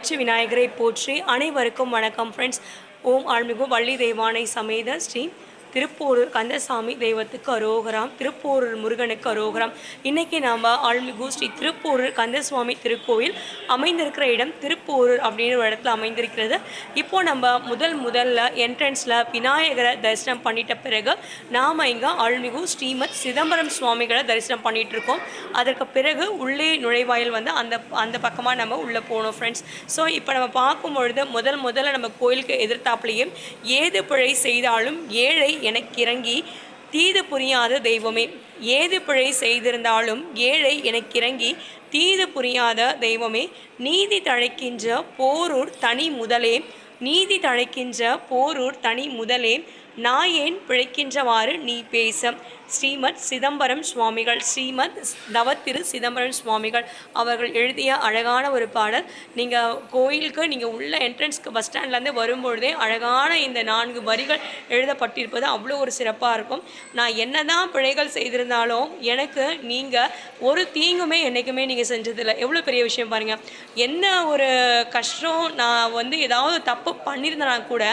வெற்றி விநாயகரை போற்றி அனைவருக்கும் வணக்கம் ஃப்ரெண்ட்ஸ் ஓம் ஆழ்மிகு வள்ளி தெய்வானை சமேத ஸ்ரீ திருப்போரூர் கந்தசாமி தெய்வத்துக்கு அரோகராம் திருப்போரூர் முருகனுக்கு அரோகராம் இன்னைக்கு நாம் ஆழ்மிகு ஸ்ரீ திருப்போரூர் கந்தசுவாமி திருக்கோயில் அமைந்திருக்கிற இடம் திருப்போரூர் அப்படின்ற ஒரு இடத்துல அமைந்திருக்கிறது. இப்போ நம்ம முதல் முதல்ல என்ட்ரன்ஸில் விநாயகரை தரிசனம் பண்ணிட்ட பிறகு நாம் இங்கே ஆழ்மிகு ஸ்ரீமத் சிதம்பரம் சுவாமிகளை தரிசனம் பண்ணிட்டு இருக்கோம் அதற்கு பிறகு உள்ளே நுழைவாயில் வந்து அந்த அந்த பக்கமாக நம்ம உள்ளே போகணும் ஃப்ரெண்ட்ஸ் ஸோ இப்போ நம்ம பார்க்கும் பொழுது முதல் முதல்ல நம்ம கோயிலுக்கு எதிர்த்தாப்புலேயே ஏது பிழை செய்தாலும் ஏழை எனக்கிறங்கி தீது புரியாத தெய்வமே. ஏது பிழை செய்திருந்தாலும் ஏழை எனக்கிறங்கி தீது புரியாத தெய்வமே. நீதி தழைக்கின்ற போரூர் தனி முதலே. நீதி தழைக்கின்ற போரூர் தனி முதலே. நான் ஏன் பிழைக்கின்றவாறு நீ பேச? ஸ்ரீமத் சிதம்பரம் சுவாமிகள் ஸ்ரீமத் நவத்திரு சிதம்பரம் சுவாமிகள் அவர்கள் எழுதிய அழகான ஒரு பாடல். நீங்கள் கோயிலுக்கு நீங்கள் உள்ள என்ட்ரன்ஸ்க்கு பஸ் ஸ்டாண்ட்லேருந்து வரும்பொழுதே அழகான இந்த நான்கு வரிகள் எழுதப்பட்டிருப்பது அவ்வளோ ஒரு சிறப்பாக இருக்கும். நான் என்ன தான் பிழைகள் செய்திருந்தாலும் எனக்கு நீங்கள் ஒரு தீங்குமே என்றைக்குமே நீங்கள் செஞ்சதில்லை. எவ்வளோ பெரிய விஷயம் பாருங்கள் என்ன ஒரு கஷ்டம் நான் வந்து ஏதாவது தப்பு பண்ணியிருந்தேனா கூட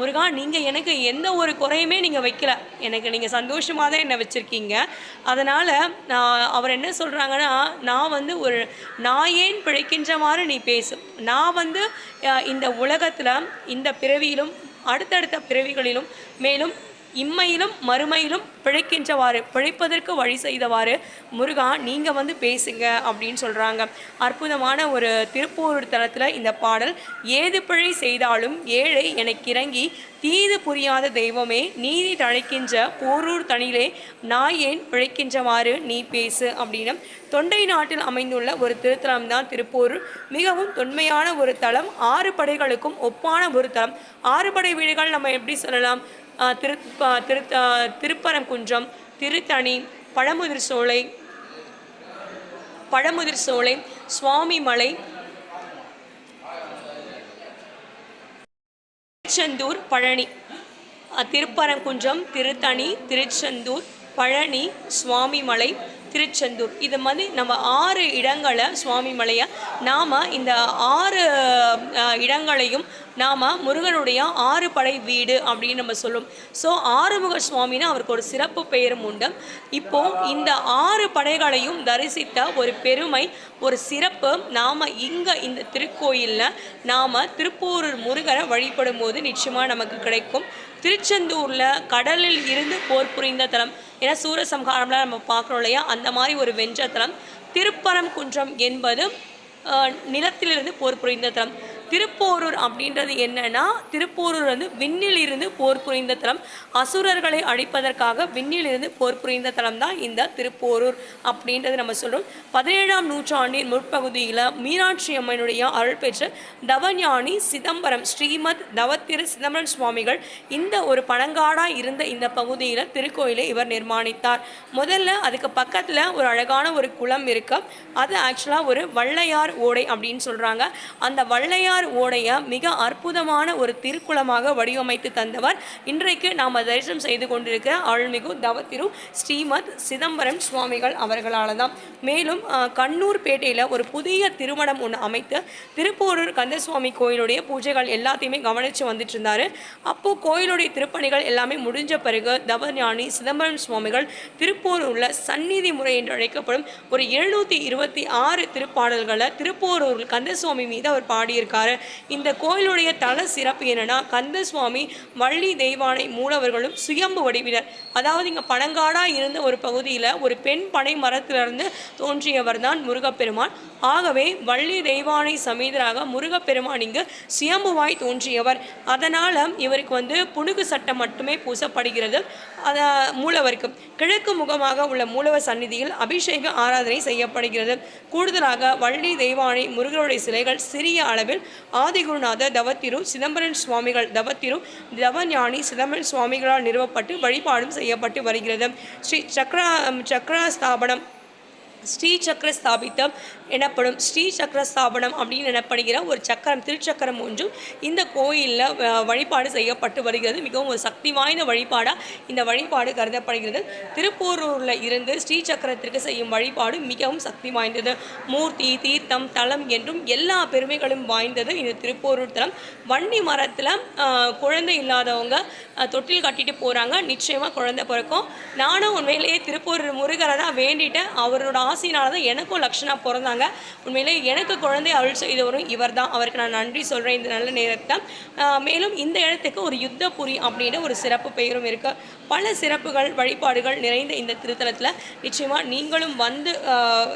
முருகா நீங்கள் எனக்கு எந்த எந்த ஒரு குறையுமே நீங்கள் வைக்கல. எனக்கு நீங்கள் சந்தோஷமாக தான் என்னை வச்சுருக்கீங்க. அதனால் நான் அவர் என்ன சொல்கிறாங்கன்னா நான் வந்து ஒரு நான் ஏன் பிழைக்கின்ற மாதிரி நீ பேசு. நான் வந்து இந்த உலகத்தில் இந்த பிறவியிலும் அடுத்தடுத்த பிறவிகளிலும் மேலும் இம்மையிலும் மறுமையிலும் பிழைக்கின்றவாறு பிழைப்பதற்கு வழி செய்தவாறு முருகா நீங்கள் வந்து பேசுங்க அப்படின்னு சொல்கிறாங்க அற்புதமான ஒரு திருப்பூர் தலத்தில் இந்த பாடல் ஏது பிழை செய்தாலும் ஏழை எனக்கு இறங்கி தீது புரியாத தெய்வமே நீதி தழைக்கின்ற போரூர் தனிலே நான் ஏன் பிழைக்கின்றவாறு நீ பேசு அப்படின்னு. தொண்டை நாட்டில் அமைந்துள்ள ஒரு திருத்தலம் தான் திருப்பூர் மிகவும் தொன்மையான ஒரு தலம் ஆறு படைகளுக்கும் ஒப்பான ஒரு தலம். ஆறு படை வீடுகள் நம்ம எப்படி சொல்லலாம்? திரு திரு திருப்பரங்குன்றம் திருத்தணி பழமுதிர் சோலை பழமுதிர் சோலை சுவாமி மலை திருச்செந்தூர் பழனி. திருப்பரங்குன்றம் திருத்தணி திருச்செந்தூர் பழனி சுவாமிமலை திருச்செந்தூர். இது மாதிரி நம்ம ஆறு இடங்களை சுவாமிமலையை நாம் இந்த ஆறு அஹ், இடங்களையும் நாம் முருகனுடைய ஆறு படை வீடு அப்படின்னு நம்ம சொல்லும். ஸோ ஆறுமுக சுவாமின்னு அவருக்கு ஒரு சிறப்பு பெயரும் உண்டு. இப்போ இந்த ஆறு படைகளையும் தரிசித்த ஒரு பெருமை ஒரு சிறப்பு நாம் இங்கே இந்த திருக்கோயிலில் நாம் திருப்பூரூர் முருகரை வழிபடும் போது நிச்சயமாக நமக்கு கிடைக்கும். திருச்செந்தூரில் கடலில் இருந்து போர் புரிந்த தலம். ஏன்னா சூரசம்ஹாரம்லாம் நம்ம பார்க்குறோம் இல்லையா? அந்த மாதிரி ஒரு வென்ற தலம் திருப்பரங்குன்றம் என்பது நிலத்திலிருந்து போர் புரிந்த தலம். திருப்போரூர் அப்படின்றது என்னன்னா திருப்போரூர் வந்து விண்ணில் இருந்து போர் புரிந்த தலம். அசுரர்களை அழிப்பதற்காக விண்ணில் இருந்து போர் புரிந்த தலம் தான் இந்த திருப்போரூர் அப்படின்றது நம்ம சொல்றோம். பதினேழாம் நூற்றாண்டின் முற்பகுதியில் மீனாட்சி அம்மனுடைய அருள் பெற்ற தவஞானி சிதம்பரம் ஸ்ரீமத் தவத்திரு சிதம்பரம் சுவாமிகள் இந்த ஒரு பழங்காடா இருந்த இந்த பகுதியில் திருக்கோயிலை இவர் நிர்மாணித்தார். முதல்ல அதுக்கு பக்கத்தில் ஒரு அழகான ஒரு குளம் இருக்கு. அது ஆக்சுவலாக ஒரு வள்ளையார் ஓடை அப்படின்னு சொல்கிறாங்க அந்த வள்ளையார் ஓடையை மிக அற்புதமான ஒரு திருக்குளமாக வடிவமைத்து தந்தவர். இன்றைக்கு நாம் தரிசனம் செய்து கொண்டிருக்கிற அருள்மிகு தவத்திரு ஸ்ரீமத் சிதம்பரம் சுவாமிகள் அவர்களால் தான் மேலும் கண்ணூர் பேட்டையில் ஒரு புதிய திருமணம் ஒன்று அமைத்து திருப்போரூர் கந்தசுவாமி கோயிலுடைய பூஜைகள் எல்லாத்தையுமே கவனித்து வந்துட்டு இருந்தார் அப்போது கோயிலுடைய திருப்பணிகள் எல்லாமே முடிஞ்ச பிறகு தவஞானி சிதம்பரம் சுவாமிகள் திருப்போரூரில் சந்நிதி முறை என்று அழைக்கப்படும் ஒரு எழுநூற்றி இருபத்தி ஆறு திருப்பாடல்களை திருப்போரூர் கந்தசுவாமி மீது அவர் பாடியிருக்கார். இந்த கோயிலுடைய தல சிறப்பு என்னன்னா கந்தசுவாமி வள்ளி தெய்வானை மூலவர்களும் சுயம்பு வடிவினர். அதாவது இங்கே பழங்காடாக இருந்த ஒரு பகுதியில் ஒரு பெண் பனை மரத்திலிருந்து தோன்றியவர் தான் முருகப்பெருமான். ஆகவே வள்ளி தெய்வானை சமீதராக முருகப்பெருமான் இங்கு சுயம்புவாய் தோன்றியவர். அதனால் இவருக்கு வந்து புனுகு சட்டம் மட்டுமே பூசப்படுகிறது அத மூலவருக்கு. கிழக்கு முகமாக உள்ள மூலவர் சந்நிதியில் அபிஷேக ஆராதனை செய்யப்படுகிறது. கூடுதலாக வள்ளி தெய்வானை முருகனுடைய சிலைகள் சிறிய அளவில் ஆதிகுருநாத தவத்திரு சிதம்பரம் சுவாமிகள் தவத்திரு தவஞானி சிதம்பரம் சுவாமிகளால் நிறுவப்பட்டு வழிபாடும் செய்யப்பட்டு வருகிறது. ஸ்ரீ சக்ரா சக்ரா ஸ்தாபனம் ஸ்ரீ சக்கர எனப்படும் ஸ்ரீ சக்கர ஸ்தாபனம் அப்படின்னு எனப்படுகிற ஒரு சக்கரம் திருச்சக்கரம் ஒன்றும் இந்த கோயிலில் வழிபாடு செய்யப்பட்டு வருகிறது. மிகவும் ஒரு சக்தி வாய்ந்த வழிபாடாக இந்த வழிபாடு கருதப்படுகிறது. திருப்போரூரில் இருந்து ஸ்ரீ சக்கரத்திற்கு செய்யும் வழிபாடு மிகவும் சக்தி வாய்ந்தது. மூர்த்தி தீர்த்தம் தலம் என்றும் எல்லா பெருமைகளும் வாய்ந்தது இந்த திருப்போரூர் தலம். வன்னி மரத்தில் குழந்தை இல்லாதவங்க தொட்டில் கட்டிட்டு போகிறாங்க நிச்சயமாக குழந்தை பிறக்கும். நானும் உண்மையிலேயே திருப்பூர் முருகரை தான் வேண்டிட்டேன். அவரோட ஆசையினால தான் எனக்கும் லக்ஷனா பிறந்தாங்க. உண்மையிலேயே எனக்கு குழந்தை அருள் செய்தவரும் இவர் தான் அவருக்கு நான் நன்றி சொல்கிறேன் இந்த நல்ல நேரத்தை மேலும் இந்த இடத்துக்கு ஒரு யுத்தபுரி அப்படின்னு ஒரு சிறப்பு பெயரும் இருக்குது பல சிறப்புகள் வழிபாடுகள் நிறைந்த இந்த திருத்தலத்தில். நிச்சயமாக நீங்களும் வந்து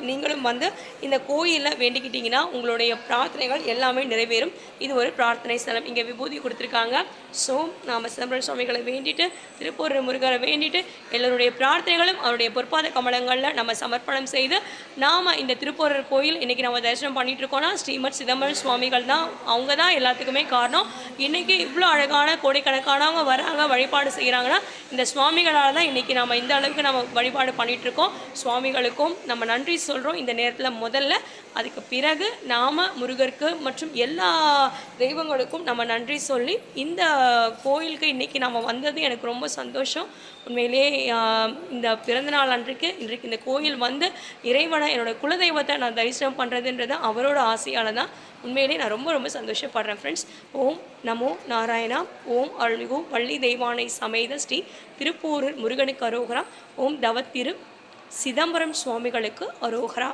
நீங்களும் வந்து இந்த கோயிலில் வேண்டிக்கிட்டிங்கன்னா உங்களுடைய பிரார்த்தனைகள் எல்லாமே நிறைவேறும். இது ஒரு பிரார்த்தனை ஸ்தலம். இங்கே விபூதி கொடுத்துருக்காங்க. ஸோ நாம் சிதம்பரம் சுவாமிகளை வேண்டிட்டு திருப்பூர் முருகரை வேண்டிட்டு எல்லோருடைய பிரார்த்தனைகளும் அவருடைய பொற்பாத கமலங்களில் நம்ம சமர்ப்பணம் செய்து நாம் இந்த திருப்பூரர் கோயில் இன்றைக்கி நம்ம தரிசனம் பண்ணிட்டு இருக்கோம்னா ஸ்ரீமத் சிதம்பரம் சுவாமிகள் தான் அவங்க தான் எல்லாத்துக்குமே காரணம். இன்றைக்கி இவ்வளோ அழகான கோடிக்கணக்கானவங்க வராங்க வழிபாடு செய்கிறாங்கன்னா இந்த சுவாமிகளால் தான் இன்றைக்கி நம்ம இந்த அளவுக்கு நம்ம வழிபாடு பண்ணிட்டு இருக்கோம் சுவாமிகளுக்கும் நம்ம நன்றி சொல்கிறோம் இந்த நேரத்தில் முதல்ல அதுக்கு பிறகு நாம் முருகருக்கு மற்றும் எல்லா தெய்வங்களுக்கும் நம்ம நன்றி சொல்லி இந்த கோயிலுக்கு இன்றைக்கி நம்ம வந்தது எனக்கு ரொம்ப சந்தோஷம். உண்மையிலே இந்த பிறந்தநாள் அன்றைக்கு இன்றைக்கு இந்த கோயில் வந்து இறைவனை என்னோட குலதெய்வத்தை நான் தரிசனம் பண்ணுறதுன்றது அவரோட ஆசையால் தான். உண்மையிலே நான் ரொம்ப ரொம்ப சந்தோஷப்படுறேன் ஃப்ரெண்ட்ஸ் ஓம் நமோ நாராயணா. ஓம் அருள்மிகு பள்ளி தெய்வானை சமேத ஸ்ரீ திருப்பூரூர் முருகனுக்கு அரோகரா. ஓம் தவத்திரு சிதம்பரம் சுவாமிகளுக்கு அரோகரா.